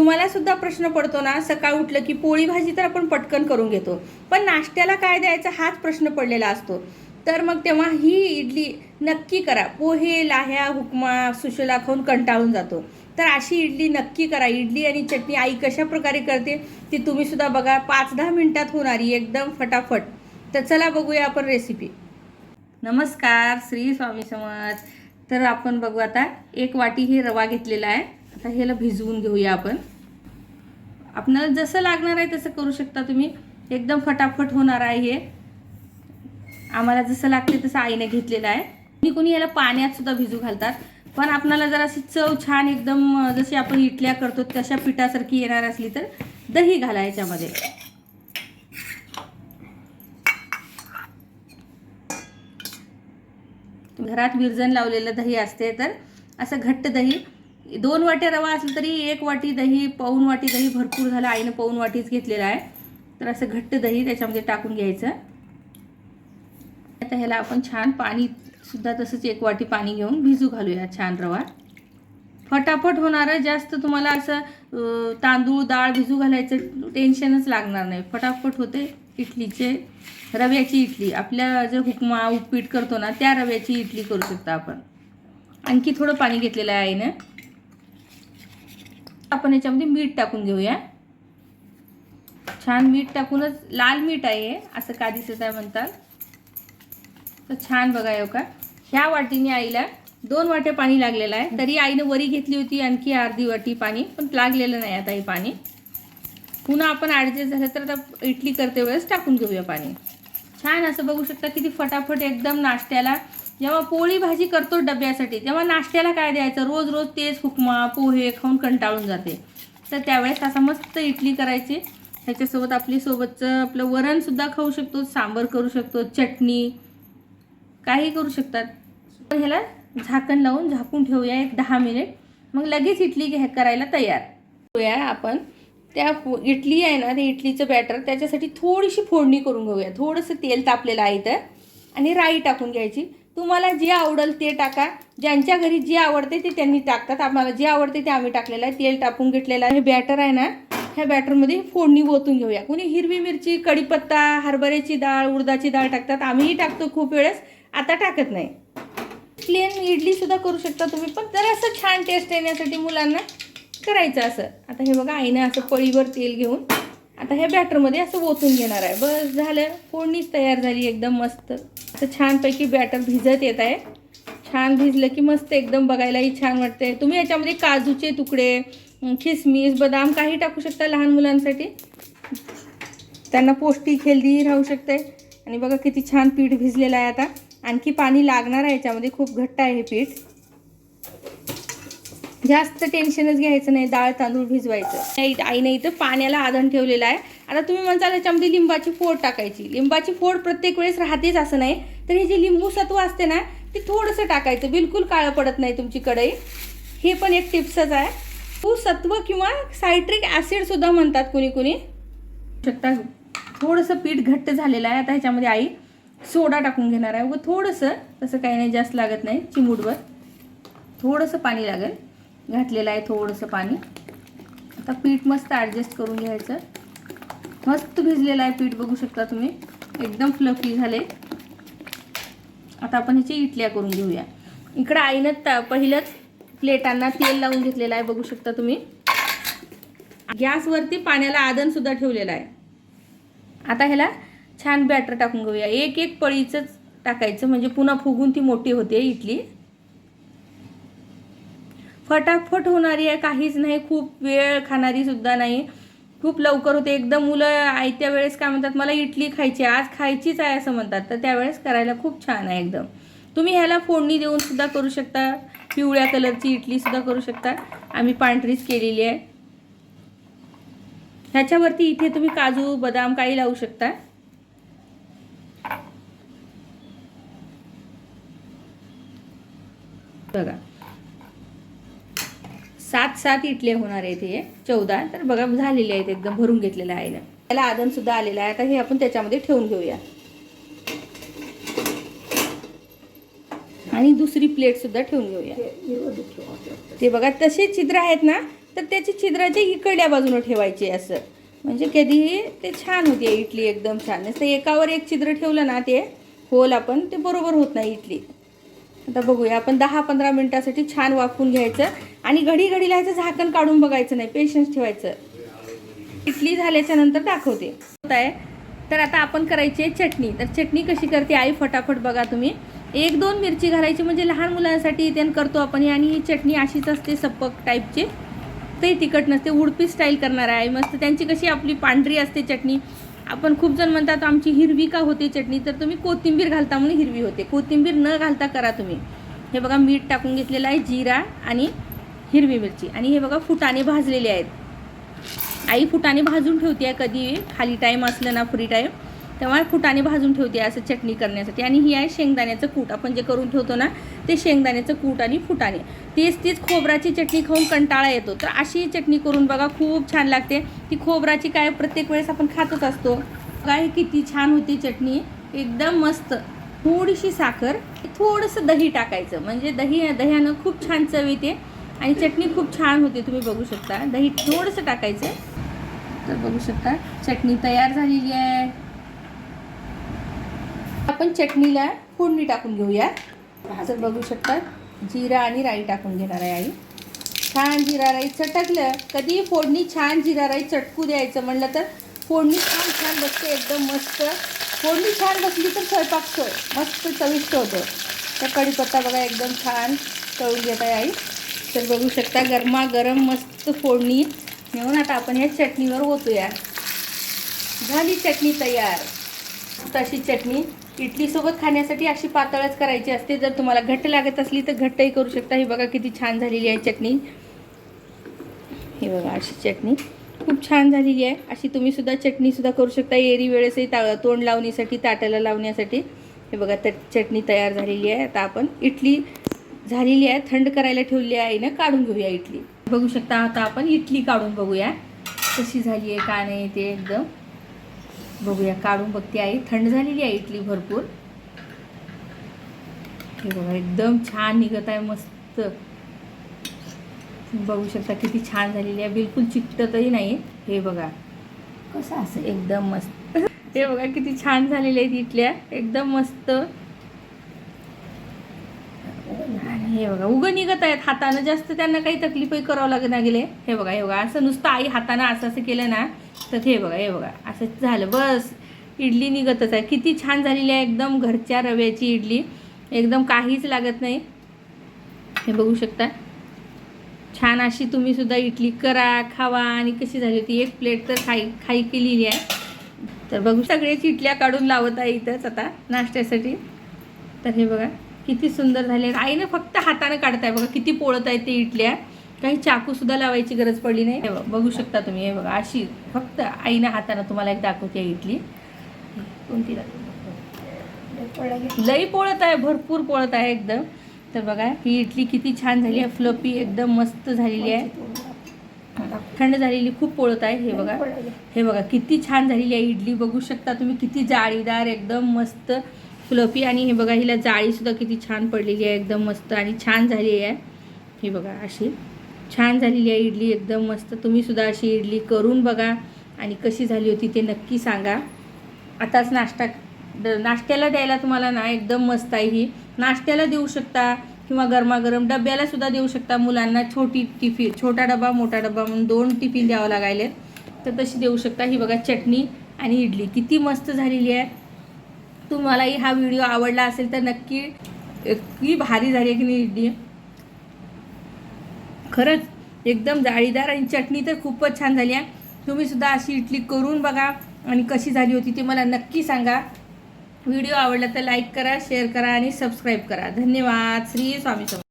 तुम्हाला सुद्धा प्रश्न पडतो ना सकाळ उठलं की पोळी भाजी तर आपण पटकन करून घेतो. पण नाश्त्याला काय द्यायचा हाच प्रश्न पडलेला असतो. तर मग तेव्हा ही इडली नक्की करा. पोहे लाह्या हुकमा सुशला खाऊन कंटाळून जातो. तर अशी इडली नक्की करा. इडली आणि चटणी आई कशा प्रकारे करते ती तुम्ही सुद्धा बघा. पाच दहा मिनटात होणारी एकदम फटाफट. तर चला बघूया आपण रेसिपी नमस्कार श्री स्वामी समर्थ. तर आपण बघू आता एक वाटी ही रवा घेतलेला आहे. आता ह्याला भिजवून घेऊया आपण. आपणाला जसं लागणार आहे तसं करू शकता तुम्ही. एकदम फटाफट होणार आहे हे. आम्हाला जसं लागते तसं आईने घेतलेलं आहे. कोणी कोणी याला पाण्यात सुद्धा भिजू घालतात. पण आपणाला जर अशी चव छान एकदम जशी आपण इटल्या करतो तशा पिठासारखी येणार असली तर दही घाला याच्यामध्ये. घरात विरजन लावलेलं दही असते तर असं घट्ट दही दोन वाट्या रवा असलं तरी एक वाटी दही पाऊन वाटी दही भरपूर झालं. आईनं पाऊन वाटीच घेतलेलं आहे. तर असं घट्ट दही त्याच्यामध्ये टाकून घ्यायचं. आता ह्याला आपण छान पाणीसुद्धा तसंच एक वाटी पाणी घेऊन भिजू घालूया छान रवा. फटाफट होणारं जास्त तुम्हाला असं तांदूळ डाळ भिजू घालायचं टेन्शनच लागणार नाही. फटाफट होते इडलीचे रव्याची इडली. आपल्या जे हुकमा उपीट करतो ना त्या रव्याची इडली करू शकता आपण. आणखी थोडं पाणी घेतलेलं आहे आईनं. आपण याच्यामध्ये मीठ टाकून घेऊया. छान मीठ टाकूनच लाल मीठ आहे असं का दिसत आहे म्हणतात. तर छान बघा येऊ का. ह्या वाटीने आईला दोन वाट्या पाणी लागलेलं आहे. तरी आईनं वरी घेतली होती आणखी अर्धी वाटी पाणी पण लागलेलं नाही आता हे पाणी. पुन्हा आपण ॲडजस्ट झालं तर आता इडली करते वेळेस टाकून घेऊया पाणी. छान असं बघू शकता किती फटाफट एकदम नाश्त्याला जेव्हा पोळी भाजी करतो डब्यासाठी तेव्हा नाश्त्याला काय द्यायचं? रोज रोज तेच उपमा पोहे खाऊन कंटाळून जाते. तर त्यावेळेस असा मस्त इडली करायची. ह्याच्यासोबत आपली सोबतचं आपलं वरणसुद्धा खाऊ शकतो सांबर करू शकतो चटणी काही करू शकतात. पण ह्याला झाकण लावून झाकून ठेवूया एक दहा मिनिट. मग लगेच इडली घ्या करायला तयार. ठेवूया आपण त्या इडली आहे ना ते इडलीचं बॅटर त्याच्यासाठी थोडीशी फोडणी करून घेऊया. थोडंसं तेल तापलेलं आहे तर आणि राई टाकून घ्यायची. तुम्हाला जे आवडेल ते टाका. ज्यांच्या घरी जे आवडते ते त्यांनी टाकतात. आम्हाला जे आवडते ते आम्ही टाकलेलं आहे. तेल टाकून घेतलेलं आहे. हे बॅटर आहे ना ह्या बॅटरमध्ये फोडणी ओतून घेऊया. कोणी हिरवी मिरची कढीपत्ता हरभऱ्याची डाळ उडदाची डाळ टाकतात. आम्हीही टाकतो खूप वेळेस. आता टाकत नाही. प्लेन इडलीसुद्धा करू शकता तुम्ही पण जर असं छान टेस्ट येण्यासाठी मुलांना करायचं असं. आता हे बघा आईनं असं पळीवर तेल घेऊन आता ह्या बॅटरमध्ये असं ओतून घेणार आहे. बस झालं. फोडणीच तयार झाली एकदम मस्त. असं छानपैकी बॅटर भिजत येत आहे. छान भिजलं की मस्त एकदम बघायलाही छान वाटते तुम्ही याच्यामध्ये काजूचे तुकडे खिसमिस बदाम काही टाकू शकता लहान मुलांसाठी. त्यांना पौष्टिक हेल्दीही राहू शकते आणि बघा किती छान पीठ भिजलेलं आहे आता. आणखी पाणी लागणार आहे याच्यामध्ये. खूप घट्ट आहे हे पीठ. जास्त टेन्शनच घ्यायचं नाही डाळ तांदूळ भिजवायचं. नाही, आईने इथं पाण्याला आधण ठेवलेलं आहे. आता तुम्ही म्हणताल याच्यामध्ये लिंबाची फोड टाकायची. लिंबाची फोड प्रत्येक वेळेस राहतेच असं नाही. तर हे जे लिंबू सत्व असते ना ते थोडंसं टाकायचं. बिलकुल काळं पडत नाही तुमची कढई. हे पण एक टिप्सच आहे. तू सत्व किंवा सायट्रिक ॲसिडसुद्धा म्हणतात कुणी कुणी. शकता? थोडंसं पीठ घट्ट झालेलं आहे. आता ह्याच्यामध्ये आई सोडा टाकून घेणार आहे. व थोडंसं तसं काही नाही जास्त लागत नाही. चिमूटवर थोडंसं पाणी लागेल. घातलेलं आहे थोडंसं पाणी. आता पीठ मस्त ॲडजस्ट करून घ्यायचं. मस्त भिजलेलं आहे पीठ बघू शकता तुम्ही. एकदम फ्लफी झाले आता आपण ह्याची इटल्या करून घेऊया. इकडं आईनं ता पहिलंच प्लेटांना तेल लावून घेतलेलं आहे बघू शकता तुम्ही. गॅसवरती पाण्याला आदनसुद्धा ठेवलेलं आहे. आता ह्याला छान बॅटर टाकून घेऊया. एक एक पळीचंच टाकायचं म्हणजे पुन्हा फुगून ती मोठी होते इटली. फटाफट होणारी आहे काहीच नाही खूप वेळ खाणारी सुद्धा नाही. खूप लवकर होते. एकदम मुलं आयत्या वेळेस काय म्हणतात मला इडली खायची आहे, आज खायचीच आहे असं म्हणतात. तर त्यावेळेस करायला खूप छान आहे एकदम. तुम्ही ह्याला फोडणी देऊन सुद्धा करू शकता. पिवळ्या कलरची इडली सुद्धा करू शकता. आम्ही पांढरीच केलेली आहे. ह्याच्यावरती इथे तुम्ही काजू बदाम काही लावू शकता. बघा. सात सात इटले होणार आहेत हे चौदा. तर बघा झालेले आहेत एकदम भरून घेतलेलं आहे. ना त्याला आदनसुद्धा आलेलं आहे. आता हे आपण त्याच्यामध्ये ठेवून घेऊया. आणि दुसरी प्लेटसुद्धा ठेवून घेऊया. ते बघा तसे छिद्र आहेत ना तर त्याची छिद्राच्या इकडल्या बाजूनं ठेवायची असं. म्हणजे कधीही ते छान होते इडली एकदम छान. नसतं एकावर एक छिद्र ठेवलं ना ते होल आपण ते बरोबर होत नाही इडली आता बघूया. आपण दहा पंधरा मिनटासाठी छान वाफून घ्यायचं आणि घडी घडी लिहायचं झाकण काढून बघायचं नाही पेशन्स ठेवायचं. इडली झाल्याच्यानंतर दाखवते. होत आहे तर आता आपण करायची आहे चटणी. तर चटणी कशी करते आई? फटाफट बघा तुम्ही. एक दोन मिरची घालायची म्हणजे लहान मुलांसाठी इथे करतो आपण आणि ही चटणी अशीच असते सप्पक टाईपची ते तिखट नसते उडपी स्टाईल करणार आहे मस्त त्यांची कशी आपली पांढरी असते चटणी. आपण खूप जण म्हणतात आमची हिरवी का होते चटणी? तर तुम्ही कोथिंबीर घालता म्हणून हिरवी होते. कोथिंबीर न घालता करा तुम्ही. हे बघा मीठ टाकून घेतलेलं आहे जिरा आणि हिरवी मिरची. आणि हे बघा फुटाने भाजलेले आहेत. आई फुटाने भाजून ठेवते आहे कधी? खाली टाईम असलं ना फ्री टाईम तेव्हा फुटाणे भाजून ठेवते असं चटणी करण्यासाठी. आणि ही आहे शेंगदाण्याचं कूट. आपण जे करून ठेवतो ना ते शेंगदाण्याचं कूट आणि फुटाणे तेच तीच खोबराची चटणी खाऊन कंटाळा येतो. तर अशी चटणी करून बघा खूप छान लागते. ती खोबराची काय प्रत्येक वेळेस आपण खातच असतो. काय किती छान होती चटणी. एकदम मस्त. थोडीशी साखर थोडंसं दही टाकायचं. म्हणजे दही दह्यानं खूप छान चव येते. आणि चटणी खूप छान होते तुम्ही बघू शकता. दही थोडंसं टाकायचं. तर बघू शकता चटणी तयार झालेली आहे. आपण चटणीला फोडणी टाकून घेऊया. तर बघू शकता जिरा आणि राई टाकून घेणार आहे आई. छान जिरा राई चटकलं. कधी फोडणी छान जिरा राई चटकू द्यायचं म्हणलं तर फोडणी छान छान बसते एकदम मस्त. फोडणी छान बसली तर स्वयंपाक सोय मस्त चविष्ट होतं. तर कढीपत्ता बघा एकदम छान तळून घेत आहे आई. तर बघू शकता गरमा गरम मस्त फोडणी घेऊन आता आपण या चटणीवर ओतूया. झाली चटणी तयार. तशी चटणी इडलीसोबत खाण्यासाठी अशी पातळच करायची असते. जर तुम्हाला घट्ट लागत असली तर घट्टही करू शकता. ही बघा किती छान झालेली आहे चटणी. हे बघा अशी चटणी. खूप छान झालेली आहे. अशी तुम्हीसुद्धा चटणीसुद्धा करू शकता. एरी वेळेसही ता तोंड लावण्यासाठी ताटाला लावण्यासाठी. हे बघा तर चटणी तयार झालेली आहे. आता आपण इडली झालेली आहे. थंड करायला ठेवली आहे ना काढून घेऊया इडली. बघू शकता आता आपण इडली काढून बघूया. कशी झाली आहे का नाही ते एकदम. बघूया काढून बघते आहे थंड झालेली आहे इडली भरपूर. हे बघा एकदम छान निघत आहे मस्त. बघू शकता किती छान झालेली आहे. बिलकुल चिकटतही नाही हे बघा. कसं असेल एकदम मस्त. हे बघा किती छान झालेले आहेत इथल्या एकदम मस्त. हे बघा उगं निघत आहेत हातानं. जास्त त्यांना काही तकलीफही करावं लागत नाही गेले हे बघा हे बघा. असं नुसतं आई हातानं असं असं केलं ना तर हे बघा हे बघा. असं झालं. बस इडली निघतच आहे. किती छान झालेली आहे एकदम घरच्या रव्याची इडली. एकदम काहीच लागत नाही. हे बघू शकता. छान अशी तुम्ही सुद्धा इडली करा खावा. आणि कशी झाली होती? एक प्लेट तर खाई खाई केलेली आहे. तर बघू सगळ्याची इडल्या काढून लावत आहे इथंच आता नाश्त्यासाठी. तर हे बघा किती सुंदर झाले आईनं फक्त हातानं काढताय बघा किती पोळत आहे ते इडल्या. काही चाकू सुद्धा लावायची गरज पडली नाही. हे बघा, बघू शकता तुम्ही हे बघा अशी फक्त आईनं हातानं तुम्हाला एक दाखवते आहे इडली कोणती लई पोळत आहे भरपूर पोळत आहे एकदम. तर बघा ही इडली किती छान झाली आहे फ्लपी एकदम मस्त झालेली आहे. थंड झालेली खूप पोळत आहे हे बघा. हे बघा किती छान झालेली आहे इडली. बघू शकता तुम्ही किती जाळीदार एकदम मस्त फ्लपी. आणि हे बघा हिला जाळीसुद्धा किती छान पडलेली आहे एकदम मस्त आणि छान झालेली आहे. हे बघा अशी. छान झालेली आहे इडली एकदम मस्त. तुम्हीसुद्धा अशी इडली करून बघा आणि कशी झाली होती ते नक्की सांगा. आताच नाश्ता द नाश्त्याला द्यायला तुम्हाला ना एकदम मस्त आहे ही. नाश्त्याला देऊ शकता किंवा गरमागरम डब्यालासुद्धा देऊ शकता मुलांना छोटी टिफिन छोटा डबा मोठा डबा म्हणून दोन टिफिन द्यावं लागायले. तर तशी देऊ शकता ही बघा चटणी आणि इडली. किती मस्त झालेली आहे. तुम्हालाही हा व्हिडिओ आवडला असेल तर नक्की इतकी भारी झाली आहे की नाही इडली. खरंच एकदम जाळीदार आणि चटणी तर खूपच छान झाली आहे तुम्ही सुद्धा अशी इडली करून बघा आणि कशी झाली होती ती मला नक्की सांगा. व्हिडिओ आवडला तर लाईक करा शेअर करा आणि सबस्क्राईब करा. धन्यवाद. श्री स्वामी समर्थ.